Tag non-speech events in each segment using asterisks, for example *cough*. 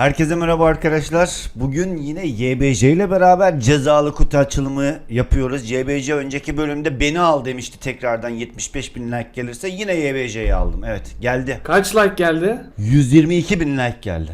Herkese merhaba arkadaşlar. Bugün yine YBJ ile beraber cezalı kutu açılımı yapıyoruz. YBJ önceki bölümde beni al demişti tekrardan 75 bin like gelirse yine YBJ'yi aldım. Evet geldi. Kaç like geldi? 122 bin like geldi.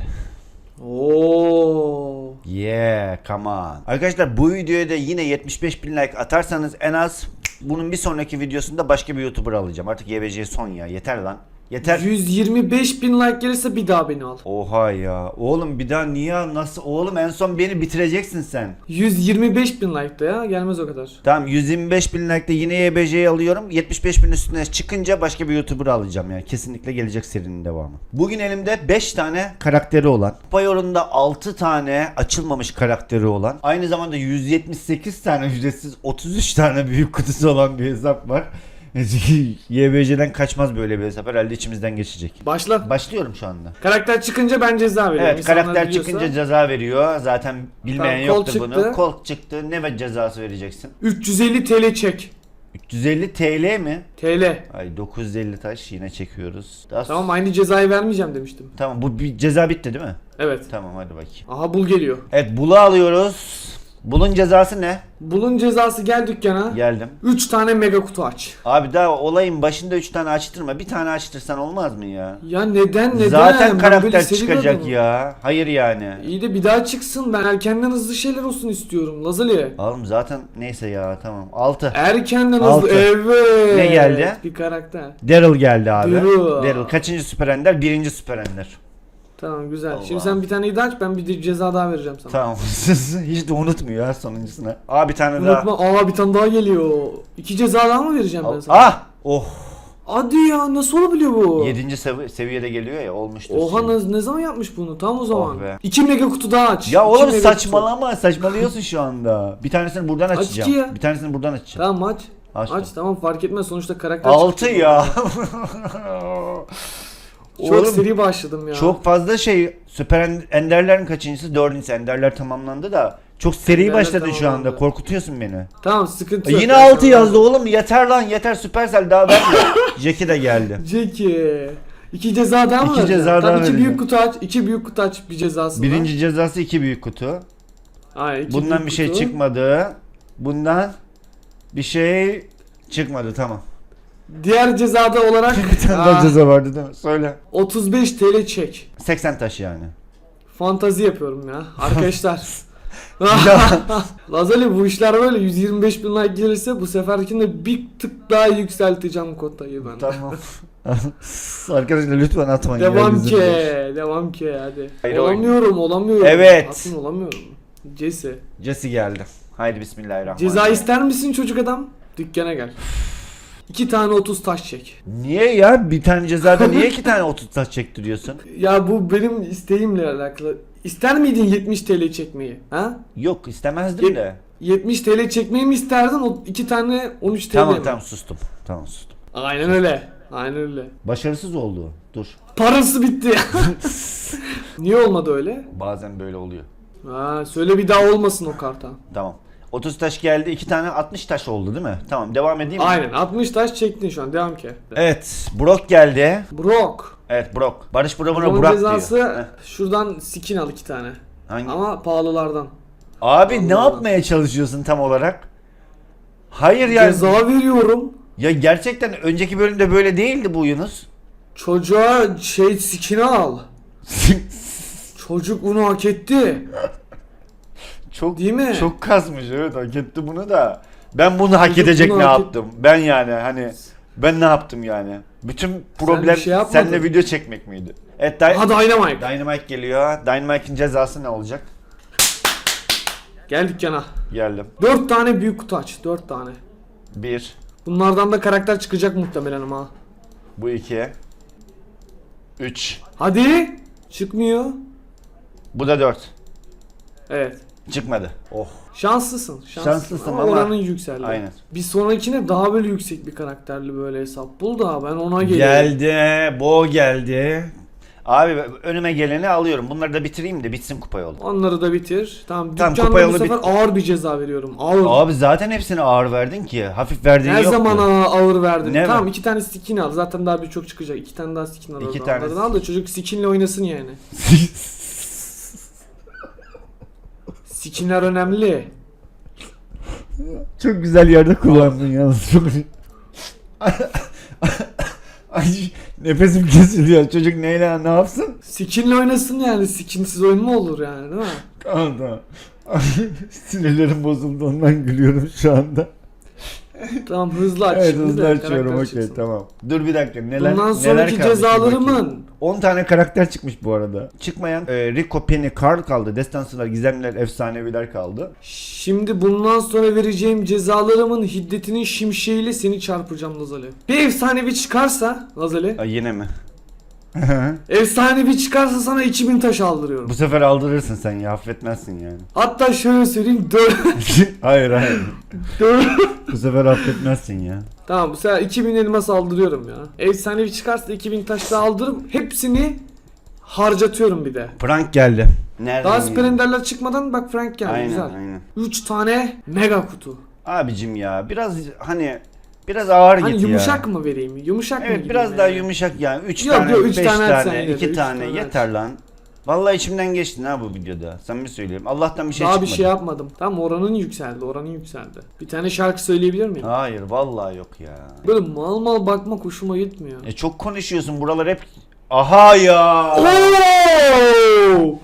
Oo. Yeah come on. Arkadaşlar bu videoya da yine 75 bin like atarsanız en az bunun bir sonraki videosunda başka bir YouTuber alacağım. Artık YBJ son ya yeter lan. Yeter. 125 bin like gelirse bir daha beni al. Oha ya. Oğlum bir daha niye nasıl oğlum en son beni bitireceksin sen. 125 bin like da ya gelmez o kadar. Tamam 125 bin like'da yine YBJ'yi alıyorum. 75 bin üstüne çıkınca başka bir YouTuber alacağım yani. Kesinlikle gelecek serinin devamı. Bugün elimde 5 tane karakteri olan. Payor'unda 6 tane açılmamış karakteri olan. Aynı zamanda 178 tane ücretsiz 33 tane büyük kutusu olan bir hesap var. YBJ'den kaçmaz böyle bir hesap. Herhalde içimizden geçecek. Başla. Başlıyorum şu anda. Karakter çıkınca ben ceza veriyorum. Evet İnsanlar karakter biliyorsa. çıkınca ceza veriyor. Zaten bilmeyen Tamam, kol yoktur bunu. çıktı. Kol çıktı. Ne cezası vereceksin? 350 TL çek. 350 TL mi? TL. Ay 950 taş yine çekiyoruz. Daha Tamam aynı cezayı vermeyeceğim demiştim. Tamam bu bir ceza bitti değil mi? Evet. Tamam hadi bakayım. Aha bul geliyor. Evet bulu alıyoruz. Bulun cezası ne? Bulun cezası gel dükkana. Geldim. 3 tane mega kutu aç. Abi daha olayın başında 3 tane açtırma. Bir tane açtırsan olmaz mı ya? Ya neden neden? Zaten Ben karakter seri çıkacak adamım. ya. Hayır yani. İyi de bir daha çıksın. Ben erkenden hızlı şeyler olsun istiyorum. Lazali. Oğlum zaten neyse ya tamam. 6. Erkenden Altı. hızlı. Evet. Ne geldi? Bir karakter. Daryl geldi abi. Daryl. Daryl kaçıncı süper ender? Birinci süper ender. Tamam güzel. Allah. Şimdi sen bir tane daha aç ben bir de ceza daha vereceğim sana. Tamam. *laughs* Hiç de unutmuyor ya sonuncusuna. Aa bir tane daha. Unutma aa bir tane daha geliyor. İki ceza daha mı vereceğim ben sana? Ah! Oh! Hadi ya nasıl olabiliyor bu? 7. Sevi- seviyede geliyor ya olmuştur. Oha ne, ne zaman yapmış bunu? Tam o zaman. Oh be. İki mega kutu daha aç. Ya oğlum saçmalama saçmalıyorsun şu anda. Bir tanesini buradan Aç açacağım. iki ya. Bir tanesini buradan Kutu. açacağım. Tamam aç. Açtım. Aç tamam fark etmez sonuçta karakter 6 çıktı. ya. *laughs* Çok Oğlum, seri başladım ya. Çok fazla şey süper en- enderlerin kaçıncısı? Dördüncüsü enderler tamamlandı da. Çok seri Enderler başladın şu anda. Korkutuyorsun beni. Tamam sıkıntı yok. Yine Ben 6 sana- yazdı oğlum. Yeter lan yeter Supercell daha verme. *laughs* Jackie de geldi. Jackie. İki ceza daha mı İki vereceksin? ceza daha Tamam iki büyük kutu aç. iki büyük kutu aç bir cezası var. Birinci cezası 2 büyük kutu. Aynen, iki Bundan büyük bir şey kutu. çıkmadı. Bundan bir şey çıkmadı tamam. Diğer cezada olarak *laughs* Bir tane Aa, daha ceza vardı değil mi? Söyle. 35 TL çek. 80 taş yani. Fantazi yapıyorum ya. Arkadaşlar. *laughs* *laughs* Lazali bu işler böyle 125 bin like gelirse bu seferkinde bir tık daha yükselteceğim kotayı ben. Tamam. Arkadaşlar lütfen atmayın. Devam ki, devam ki hadi. Hayır, olamıyorum, olamıyorum. Evet. Atın olamıyorum. Jesse. Jesse geldi. Haydi bismillahirrahmanirrahim. Ceza ister misin çocuk adam? Dükkana gel. İki tane 30 taş çek. Niye ya? Bir tane cezada niye iki tane 30 taş çektiriyorsun? *laughs* Ya bu benim isteğimle alakalı. İster miydin 70 TL çekmeyi? Ha? Yok istemezdim Ye- de. 70 TL çekmeyi mi isterdin? O iki tane 13 TL Tamam mi? tamam sustum. Tamam sustum. Aynen öyle. Aynen öyle. Başarısız oldu. Dur. Parası bitti. *laughs* Niye olmadı öyle? Bazen böyle oluyor. Ha, söyle bir daha olmasın o karta. Tamam. 30 taş geldi. iki tane 60 taş oldu değil mi? Tamam devam edeyim mi? Aynen 60 taş çektin şu an devam ki. Evet. Brock geldi. Brock. Evet Brock. Barış Brock'una Bunun Brock cezası diyor. Şuradan skin al iki tane. Hangi? Ama pahalılardan. Abi ne Allah. yapmaya çalışıyorsun tam olarak? Hayır yani. Ceza veriyorum. Ya gerçekten önceki bölümde böyle değildi bu Yunus. Çocuğa şey skin al. *laughs* Çocuk bunu hak etti. Çok Değil mi? Çok kasmış evet hak etti bunu da. Ben bunu hak Çocuk edecek bunu ne hak et- yaptım? Ben yani hani ben ne yaptım yani? Bütün problem bir şey yapmadın. seninle video çekmek miydi? Evet Dy- Ha Dynamite. Dynamite geliyor. Dynamite'in cezası ne olacak? Gel dükkana. Geldim. 4 tane büyük kutu aç. 4 tane. Bir. Bunlardan da karakter çıkacak muhtemelen ama. Bu iki. Üç. Hadi. Çıkmıyor. Bu da dört. Evet. Çıkmadı. Oh. Şanslısın. Şanslısın, Şanslısın ama, ama- oranın yükseldi. Aynen. Bir sonrakine daha böyle yüksek bir karakterli böyle hesap bul da ben ona geliyorum. Geldi. Bo geldi. Abi önüme geleni alıyorum. Bunları da bitireyim de bitsin kupa yolu. Onları da bitir. Tamam. Tamam, kupa bu yolu sefer bitti. ağır bir ceza veriyorum. Ağır. Abi zaten hepsini ağır verdin ki. Hafif verdiğin Her yoktu. zaman ağa- ağır verdin. Ne tamam mi? iki tane skin al. Zaten daha birçok çıkacak. İki tane daha skin al. İki tane. Al da çocuk skinle oynasın yani. *laughs* Skinler önemli. Çok güzel yerde kullandın yalnız. Çok... Ay nefesim kesiliyor. Çocuk neyle ne yapsın? Skinle oynasın yani. Skinsiz oyun mu olur yani değil mi? Tamam tamam. Sinirlerim bozuldu ondan gülüyorum şu anda. *laughs* Tamam hızlı aç. evet şimdi de hızlı açıyorum karakter okey çıksın. tamam. Dur bir dakika neler Bundan neler sonraki kaldı cezalarımın 10 tane karakter çıkmış bu arada. Çıkmayan e, Rico, Penny, Carl kaldı. Destansılar, gizemler, efsaneviler kaldı. Şimdi bundan sonra vereceğim cezalarımın hiddetinin şimşeğiyle seni çarpacağım Lazali. Bir efsanevi çıkarsa Lazali, Ay yine mi? Efsanevi çıkarsa sana 2000 taş aldırıyorum. bu sefer aldırırsın sen ya affetmezsin yani. Hatta şöyle söyleyeyim 4 *laughs* hayır hayır. Bu sefer affetmezsin ya. Tamam bu sefer 2000 elmas aldırıyorum ya. Efsanevi çıkarsa 2000 taş daha aldırıp hepsini harcatıyorum bir de. Frank geldi. Nereden Daha geldi? süper enderler çıkmadan bak Frank geldi Aynen güzel. aynen. 3 tane mega kutu. Abicim ya biraz hani biraz ağır Hani git yumuşak ya. mı vereyim? Yumuşak mı Evet biraz daha yani? yumuşak yani. 3 Yok, tane, yok, 5 üç tane tane, at sen yine de, 2 üç tane tane yeter lan. Vallahi içimden geçtin ha bu videoda. Samimi söylüyorum. Allah'tan bir şey Daha çıkmadı. bir şey yapmadım. Tamam oranın yükseldi, oranın yükseldi. Bir tane şarkı söyleyebilir miyim? Hayır vallahi yok ya. Böyle mal mal bakmak hoşuma gitmiyor. E çok konuşuyorsun buralar hep Aha ya. Oo!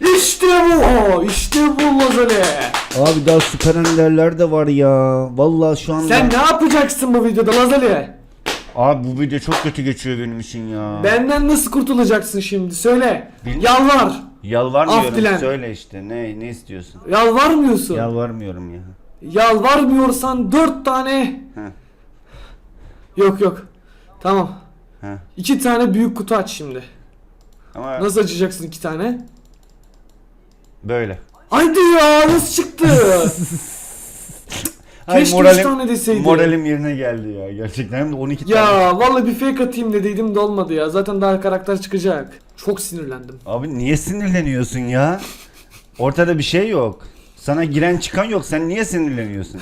İşte bu! İşte bu Lazale! Abi daha süper enderler de var ya. Vallahi şu anda. Sen ne yapacaksın bu videoda Lazale? Abi bu video çok kötü geçiyor benim için ya. Benden nasıl kurtulacaksın şimdi? Söyle. Bil- Yalvar. Af Yalvarmıyorum. dilen. Söyle işte. Ne ne istiyorsun? Yalvarmıyorsun. Yalvarmıyorum ya. Yalvarmıyorsan dört tane... Heh. Yok yok. Tamam. Heh. İki tane büyük kutu aç şimdi. Ama Nasıl açacaksın iki tane? Böyle. Haydi ya nasıl çıktı? *laughs* Ay, Keşke moralim- üç tane deseydi. Moralim yerine geldi ya. Gerçekten hem de 12 tane. Ya vallahi bir fake atayım dediydim de olmadı ya. Zaten daha karakter çıkacak. Çok sinirlendim. Abi niye sinirleniyorsun ya? Ortada bir şey yok. Sana giren çıkan yok. Sen niye sinirleniyorsun?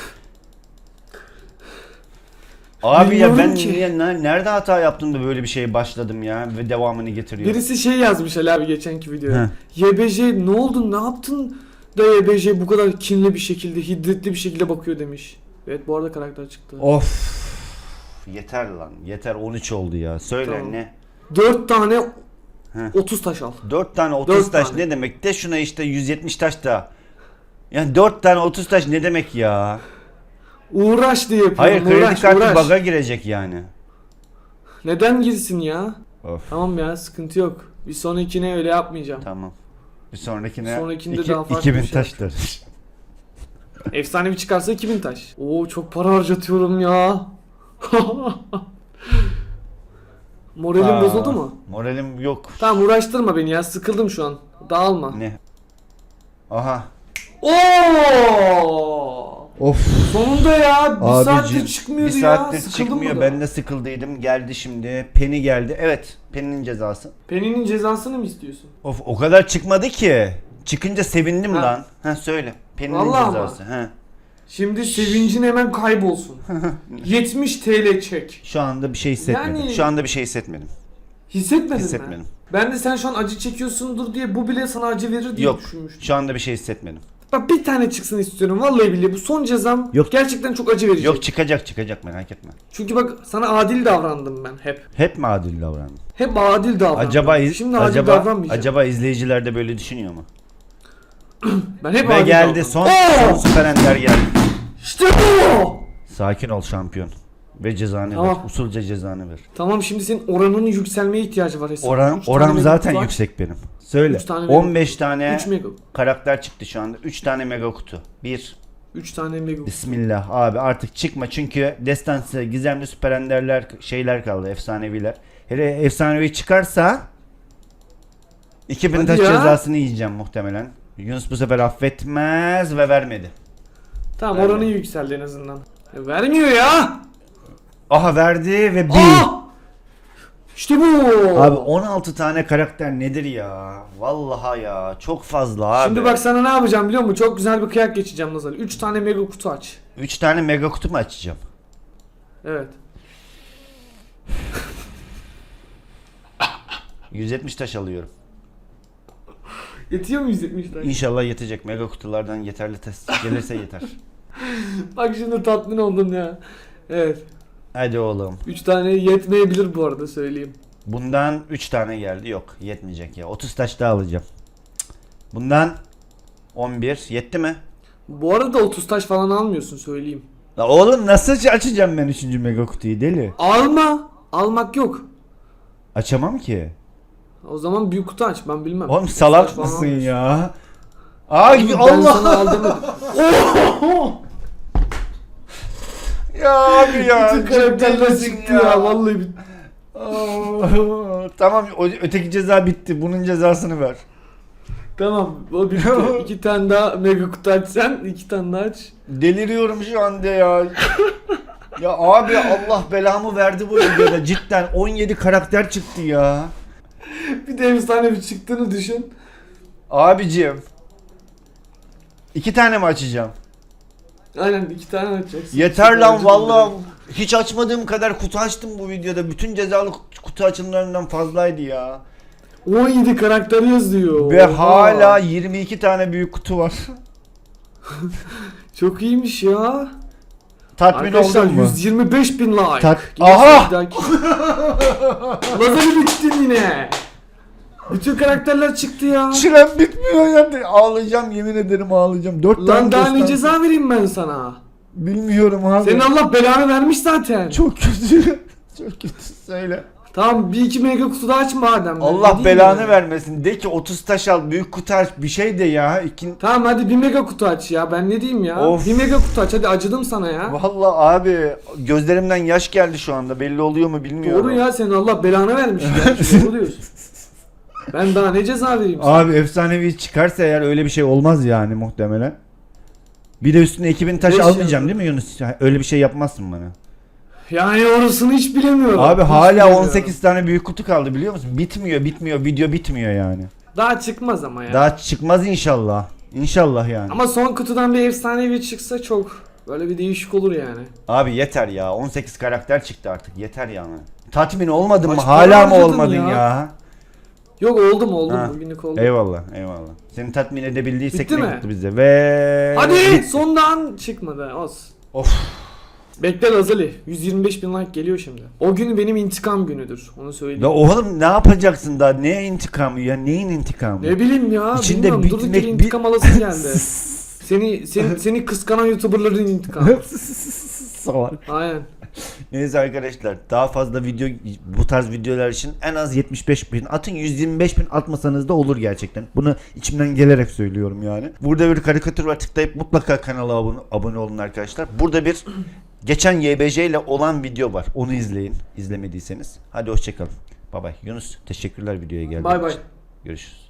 Abi ya ben ki. niye, ne- nerede hata yaptım da böyle bir şeye başladım ya ve devamını getiriyorum. Birisi şey yazmış Ali abi geçenki videoya. YBJ ne oldu ne yaptın da YBJ bu kadar kinli bir şekilde hiddetli bir şekilde bakıyor demiş. Evet bu arada karakter çıktı. Of. Yeter lan. Yeter 13 oldu ya. Söyle Tamam. ne? 4 tane Heh. 30 taş al. 4 tane 30 Dört taş tane. ne demek? De şuna işte 170 taş da. Yani 4 tane 30 taş ne demek ya? Uğraş diye yapıyorum. Hayır kredi uğraş, kartı uğraş. baga girecek yani. Neden girsin ya? Of. Tamam ya sıkıntı yok. Bir sonrakine öyle yapmayacağım. Tamam. Bir sonrakine Sonrakinde iki- daha farklı 2000 bir şey taştır. *laughs* Efsanevi çıkarsa 2000 taş. Oo çok para harcatıyorum ya. *laughs* Moralim Aa, bozuldu mu? Moralim yok. Tamam uğraştırma beni ya sıkıldım şu an. Dağılma. Ne? Aha. Oo! Of. Sonunda ya bir Abicim, saattir çıkmıyordu bir saattir ya. Çıkmıyor. mı Ben de sıkıldıydım. Geldi şimdi. Penny geldi. Evet. Penny'nin cezası. Penny'nin cezasını mı istiyorsun? Of o kadar çıkmadı ki. Çıkınca sevindim Ha. lan. Ha söyle. Penny'nin Vallahi ama. cezası. Ha. Şimdi sevincin hemen kaybolsun. *laughs* 70 TL çek. Şu anda bir şey hissetmedim. Yani- Şu anda bir şey hissetmedim. Hissetmedin Hissetmedim. mi? Ben de sen şu an acı çekiyorsundur diye bu bile sana acı verir diye Yok. düşünmüştüm. Şu anda bir şey hissetmedim. Bak bir tane çıksın istiyorum. Vallahi billahi bu son cezam Yok. gerçekten çok acı verecek. Yok çıkacak çıkacak merak etme. Çünkü bak sana adil davrandım ben hep. Hep mi adil davrandın? Hep adil davrandım. Acaba iz- Şimdi adil acaba davranmayacağım. acaba izleyiciler de böyle düşünüyor mu? *clears throat* ben hep Ve adil geldi davrandım. son Oo! son süper ender geldi. İşte bu! Sakin ol şampiyon. Ve cezanı ver. Tamam. Usulca cezanı ver. Tamam şimdi senin oranının yükselmeye ihtiyacı var hesap. Oran Üç tane mega zaten kutu var. yüksek benim. Söyle. Üç tane mega- 15 tane 3 mega. karakter çıktı şu anda. 3 tane mega kutu. 1 3 tane mega. Bismillah abi artık çıkma çünkü destansı, gizemli süper enderler şeyler kaldı efsaneviler. Hele efsanevi çıkarsa 2000 Hadi taş ya. cezasını yiyeceğim muhtemelen. Yunus bu sefer affetmez ve vermedi. Tamam Verme. oranı yükseldi en azından. Ya vermiyor ya. Aha verdi ve bir. Aa! İşte bu. Abi 16 tane karakter nedir ya? Vallahi ya çok fazla abi. Şimdi bak sana ne yapacağım biliyor musun? Çok güzel bir kıyak geçeceğim Nazar. 3 tane mega kutu aç. 3 tane mega kutu mu açacağım? Evet. *laughs* 170 taş alıyorum. Yetiyor mu 170 like? İnşallah yetecek. Mega kutulardan yeterli test gelirse yeter. *laughs* Bak şimdi tatmin oldum ya. Evet. Hadi oğlum. 3 tane yetmeyebilir bu arada söyleyeyim. Bundan 3 tane geldi. Yok yetmeyecek ya. 30 taş daha alacağım. Bundan 11. Yetti mi? Bu arada 30 taş falan almıyorsun söyleyeyim. La oğlum nasıl aç- açacağım ben 3. mega kutuyu deli? Alma. Almak yok. Açamam ki. O zaman büyük kutu aç ben bilmem. Oğlum 30 salak mısın ya? Ay Ben Allah. sana al demedim. *laughs* *laughs* ya abi ya. Bütün karakterler çıktı misin ya. vallahi bitti. Tamam o- öteki ceza bitti. Bunun cezasını ver. Tamam o bitti. *laughs* iki tane daha mega kutu aç sen. iki tane daha aç. Deliriyorum şu anda ya. ya abi Allah belamı verdi bu videoda. Cidden 17 karakter çıktı ya. Bir de efsane bir çıktığını düşün. Abicim. İki tane mi açacağım? Aynen iki tane açacaksın. Yeter lan acı valla. oldu. Hiç açmadığım kadar kutu açtım bu videoda. Bütün cezalı kutu açımlarından fazlaydı ya. 17 karakter yazıyor. Ve Oha. hala 22 tane büyük kutu var. *laughs* Çok iyiymiş ya. Tatmin Arkadaşlar oldun mu? 125 bin like. Tat- Aha! Lazeri bittin yine. Bütün karakterler çıktı ya. Çilem bitmiyor ya. Ağlayacağım yemin ederim ağlayacağım. 4 tane Lan daha ne destan- ceza vereyim ben sana? Bilmiyorum abi. Senin Allah belanı vermiş zaten. Çok kötü. *laughs* Çok kötü söyle. Tamam bir iki mega kutu da aç madem. Allah diyeyim belanı ya? vermesin. De ki 30 taş al büyük kutu aç bir şey de ya. İkin... Tamam hadi bir mega kutu aç ya. Ben ne diyeyim ya? Of. Bir mega kutu aç hadi acıdım sana ya. Vallahi abi gözlerimden yaş geldi şu anda. Belli oluyor mu bilmiyorum. Doğru ya senin Allah belanı vermiş ya. *laughs* Doğru diyorsun. Ben daha ne ceza vereyim sana? Abi efsanevi çıkarsa eğer öyle bir şey olmaz yani muhtemelen. Bir de üstüne 2000 taş Beş almayacağım değil mi Yunus? Öyle bir şey yapmazsın bana. Yani orasını hiç bilemiyorum. Abi Hiç hala bilemiyorum. 18 tane büyük kutu kaldı biliyor musun? Bitmiyor bitmiyor video bitmiyor yani. Daha çıkmaz ama ya. Daha çıkmaz inşallah. İnşallah yani. Ama son kutudan bir efsanevi çıksa çok böyle bir değişik olur yani. Abi yeter ya 18 karakter çıktı artık yeter yani. Tatmin olmadın mı? Kaç Hala para mı olmadın ya? ya? Yok oldum oldum Ha. bugünlük oldum. Eyvallah eyvallah. Seni tatmin edebildiysek Bitti ne mi? mutlu bize. Ve Hadi sondan çıkmadı olsun. Of. Bekle Lazali 125 bin like geliyor şimdi. O gün benim intikam günüdür onu söyleyeyim. Ya oğlum ne yapacaksın daha? Ne intikamı ya? Neyin intikamı? Ne bileyim ya İçinde bilmiyorum durduk bitmek yere bir- intikam alası *laughs* geldi. seni, seni, seni kıskanan youtuberların intikamı. *laughs* Salak. Aynen. *laughs* Neyse arkadaşlar daha fazla video bu tarz videolar için en az 75 bin atın 125 bin atmasanız da olur gerçekten. Bunu içimden gelerek söylüyorum yani. Burada bir karikatür var tıklayıp mutlaka kanala abone, abone olun arkadaşlar. Burada bir *clears throat* geçen YBC ile olan video var. Onu izleyin izlemediyseniz. Hadi hoşçakalın. Bay bay. Yunus teşekkürler videoya geldiğin Bay bay. Görüşürüz.